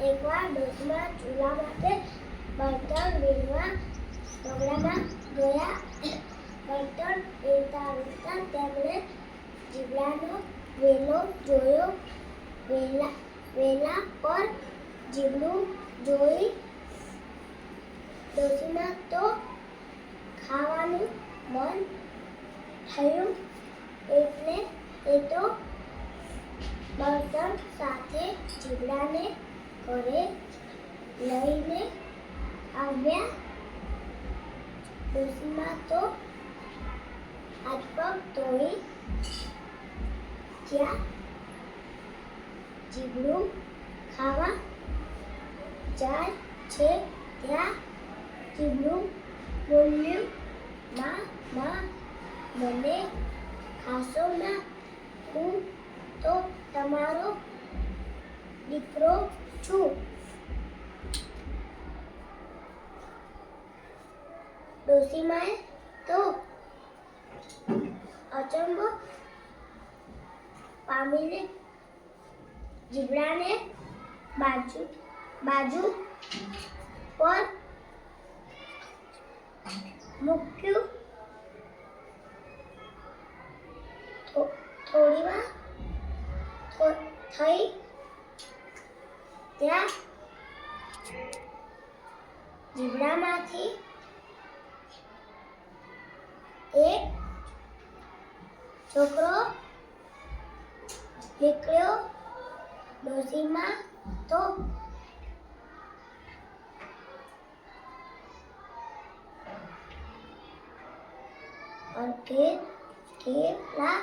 એકવાર ડોશીમાં ચૂલા માટે બળતણ વીણવા બગડામાં ગયા બળતણ વીણતા વીણતા તેમણે જીવડાનો વેલો જોયો વેલા વેલા પર જીવડું જોઈ ડોશીમાં તો ખાવાનું મન થયું એટલે એ તો બળતણ સાથે જીવડાને ઘરે લઈને આવ્યા. ડોસીમાં તો હાથ પગ ધોઈ જ્યાં જીવડું ખાવા જાય છે ત્યાં. જીવડું બોલ્યું માં, મને ખાશો ના. તમારો દીકરો છું ડોસીમાએ તો અચંબો પામીને જીવડાને બાજુ બાજુ પર મૂક્યું થો- થોડી વાર થો- થઈ ત્યાં જીવડામાંથી એક છોકરો? નીકળ્યો ડોસીમાં? તો? કેટલા